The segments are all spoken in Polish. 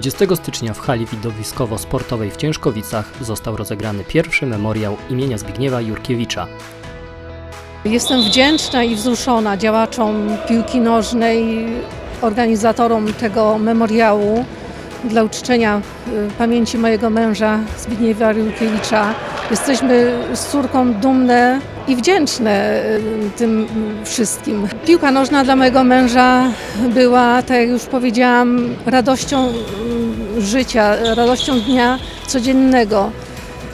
30 stycznia w hali widowiskowo-sportowej w Ciężkowicach został rozegrany pierwszy memoriał imienia Zbigniewa Jurkiewicza. Jestem wdzięczna i wzruszona działaczom piłki nożnej, organizatorom tego memoriału dla uczczenia y, pamięci mojego męża Zbigniewa Jurkiewicza. Jesteśmy z córką dumne i wdzięczne y, tym wszystkim. Piłka nożna dla mojego męża była, tak jak już powiedziałam, radością y, życia, radością dnia codziennego.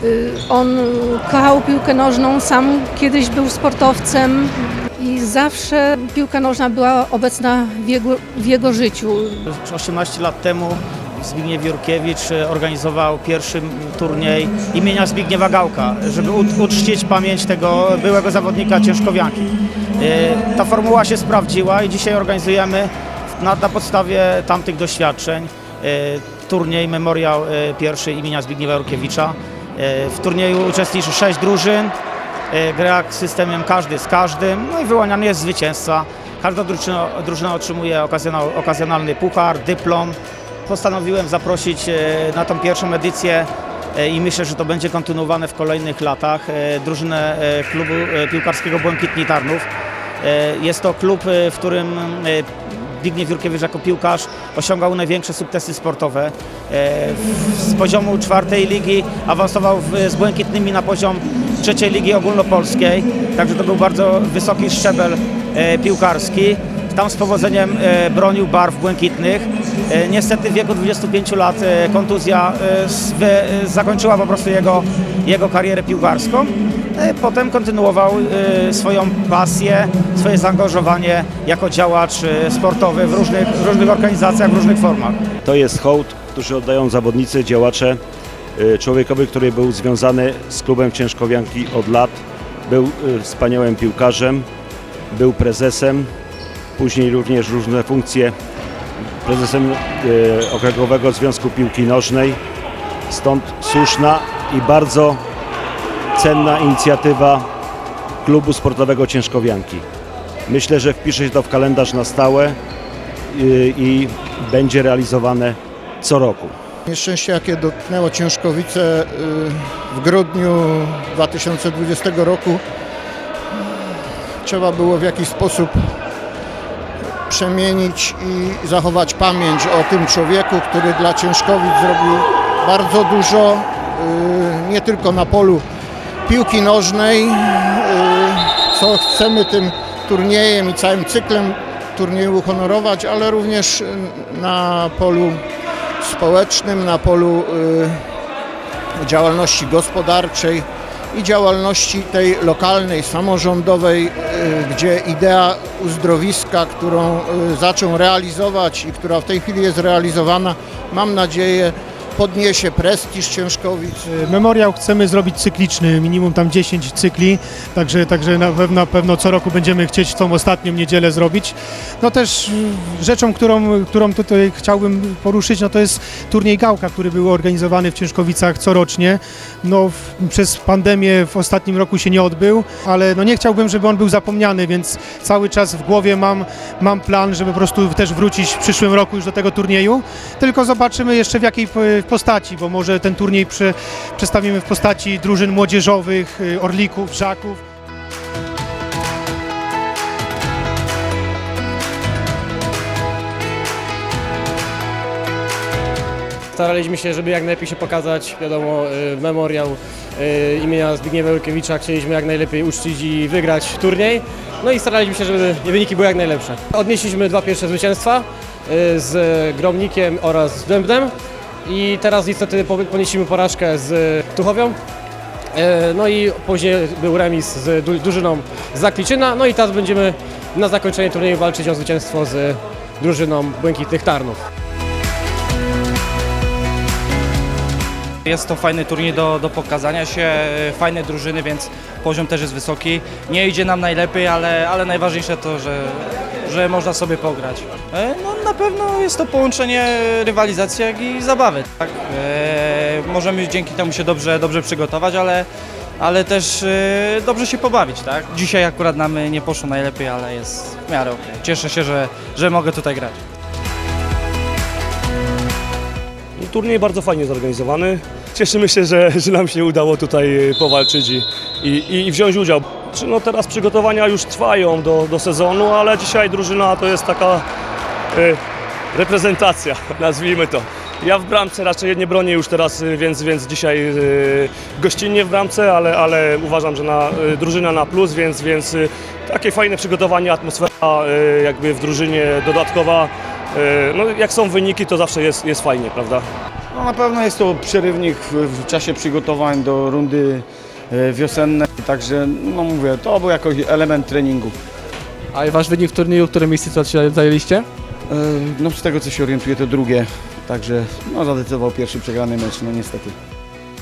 Y, On kochał piłkę nożną, sam kiedyś był sportowcem i zawsze piłka nożna była obecna w jego, w jego życiu. 18 lat temu Zbigniew Jurkiewicz e, organizował pierwszy turniej imienia Zbigniewa Gałka, żeby uczcić pamięć tego byłego zawodnika ciężkowianki. E, Ta formuła się sprawdziła i dzisiaj organizujemy na, na podstawie tamtych doświadczeń e, turniej memoriał pierwszy imienia Zbigniewa Jurkiewicza. W turnieju uczestniczy sześć drużyn. Gra systemem każdy z każdym, no i wyłaniany jest zwycięzca. Każda drużyna, drużyna otrzymuje okazjonal, okazjonalny puchar, dyplom. Postanowiłem zaprosić e, na tą pierwszą edycję e, i myślę, że to będzie kontynuowane w kolejnych latach. e, Drużynę klubu piłkarskiego Błękitni Tarnów. Jest to klub, w którym Zbigniew Jurkiewicz jako piłkarz osiągał największe sukcesy sportowe. Z poziomu czwartej ligi awansował z Błękitnymi na poziom trzeciej ligi ogólnopolskiej, także to był bardzo wysoki szczebel piłkarski. Tam z powodzeniem bronił barw błękitnych. E, Niestety w wieku 25 lat e, kontuzja e, zakończyła po prostu jego, jego karierę piłkarską. Potem kontynuował swoją pasję, swoje zaangażowanie jako działacz sportowy w różnych, w różnych organizacjach, w różnych formach. To jest hołd, który oddają zawodnicy, działacze człowiekowi, który był związany z klubem Ciężkowianki od lat. Był wspaniałym piłkarzem, był prezesem, później również różne funkcje prezesem y, Okręgowego Związku Piłki Nożnej. Stąd słuszna i bardzo cenna inicjatywa klubu sportowego Ciężkowianki. Myślę, że wpisze się to w kalendarz na stałe y, i będzie realizowane co roku. Nieszczęście, jakie dotknęło Ciężkowice y, w grudniu 2020 roku, trzeba było w jakiś sposób przemienić i zachować pamięć o tym człowieku, który dla Ciężkowic zrobił bardzo dużo, y, nie tylko na polu piłki nożnej, y, co chcemy tym turniejem i całym cyklem turnieju uhonorować, ale również na polu społecznym, na polu y, działalności gospodarczej i działalności tej lokalnej, samorządowej, y, gdzie idea uzdrowiska, którą y, zaczął realizować i która w tej chwili jest realizowana, mam nadzieję podniesie prestiż Ciężkowic. Memoriał chcemy zrobić cykliczny, minimum tam 10 cykli, także, także na, pewno, na pewno co roku będziemy chcieć tą ostatnią niedzielę zrobić. No też y, rzeczą, którą, którą tutaj chciałbym poruszyć, no to jest turniej Gałka, który był organizowany w Ciężkowicach corocznie. No w, przez pandemię w ostatnim roku się nie odbył, ale no nie chciałbym, żeby on był zapomniany, więc cały czas w głowie mam, mam plan, żeby po prostu też wrócić w przyszłym roku już do tego turnieju, tylko zobaczymy jeszcze w jakiej po- postaci, bo może ten turniej prze, przedstawimy w postaci drużyn młodzieżowych, y, orlików, żaków. Staraliśmy się, żeby jak najlepiej się pokazać, wiadomo, y, memoriał y, imienia Zbigniewa Jurkiewicza chcieliśmy jak najlepiej uczcić i wygrać turniej. No i staraliśmy się, żeby wyniki były jak najlepsze. Odnieśliśmy dwa pierwsze zwycięstwa z Gromnikiem oraz z Dębnem i teraz niestety po- ponieśliśmy porażkę z Tuchowią. Y, No i później był remis z drużyną Zakliczyna, no i teraz będziemy na zakończenie turnieju walczyć o zwycięstwo z drużyną Błękitnych Tarnów. Jest to fajny turniej do, do pokazania się, e, fajne drużyny, więc poziom też jest wysoki. Nie idzie nam najlepiej, ale, ale najważniejsze to, że, że można sobie pograć. E, No, na pewno jest to połączenie rywalizacji jak i zabawy. Tak? E, możemy dzięki temu się dobrze, dobrze przygotować, ale, ale też e, dobrze się pobawić. Tak? Dzisiaj akurat nam nie poszło najlepiej, ale jest w miarę okej. Cieszę się, że, że mogę tutaj grać. Turniej bardzo fajnie zorganizowany. Cieszymy się, że, że nam się udało tutaj e, powalczyć i, i, i wziąć udział. No teraz przygotowania już trwają do, do sezonu, ale dzisiaj drużyna to jest taka e, reprezentacja, nazwijmy to. Ja w bramce raczej nie bronię już teraz, e, więc, więc dzisiaj e, gościnnie w bramce, ale, ale uważam, że na, e, drużyna na plus, więc, więc e, takie fajne przygotowanie, atmosfera e, jakby w drużynie dodatkowa. E, No, jak są wyniki, to zawsze jest, jest fajnie, prawda? No, na pewno jest to przerywnik w, w czasie przygotowań do rundy e, wiosennej, także no mówię, to był jakoś element treningu. A wasz wynik w turnieju, które miejsce zajęliście? E, No z tego co się orientuję to drugie, także no zadecydował pierwszy przegrany mecz, no niestety.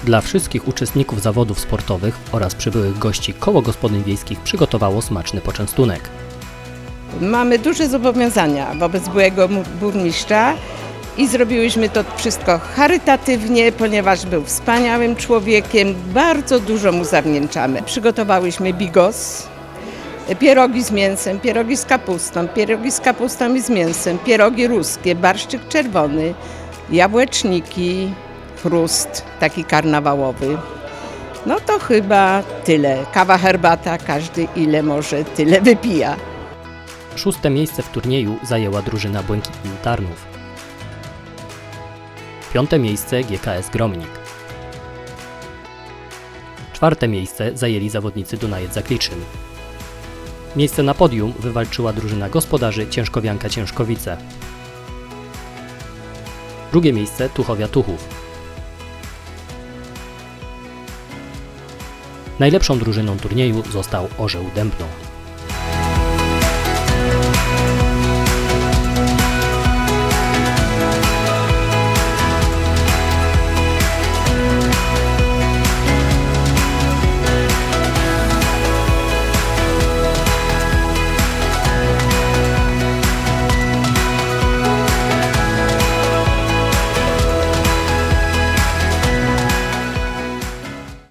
Dla wszystkich uczestników zawodów sportowych oraz przybyłych gości koło gospodyń wiejskich przygotowało smaczny poczęstunek. Mamy duże zobowiązania wobec byłego burmistrza i zrobiłyśmy to wszystko charytatywnie, ponieważ był wspaniałym człowiekiem, bardzo dużo mu zawdzięczamy. Przygotowałyśmy bigos, pierogi z mięsem, pierogi z kapustą, pierogi z kapustą i z mięsem, pierogi ruskie, barszczyk czerwony, jabłeczniki, chrust taki karnawałowy. No to chyba tyle. Kawa, herbata, każdy ile może, tyle wypija. Szóste miejsce w turnieju zajęła drużyna Błękitni Tarnów. Piąte miejsce GKS Gromnik. Czwarte miejsce zajęli zawodnicy Dunajec Zakliczyn. Miejsce na podium wywalczyła drużyna gospodarzy Ciężkowianka Ciężkowice. Drugie miejsce Tuchowia Tuchów. Najlepszą drużyną turnieju został Orzeł Dębno.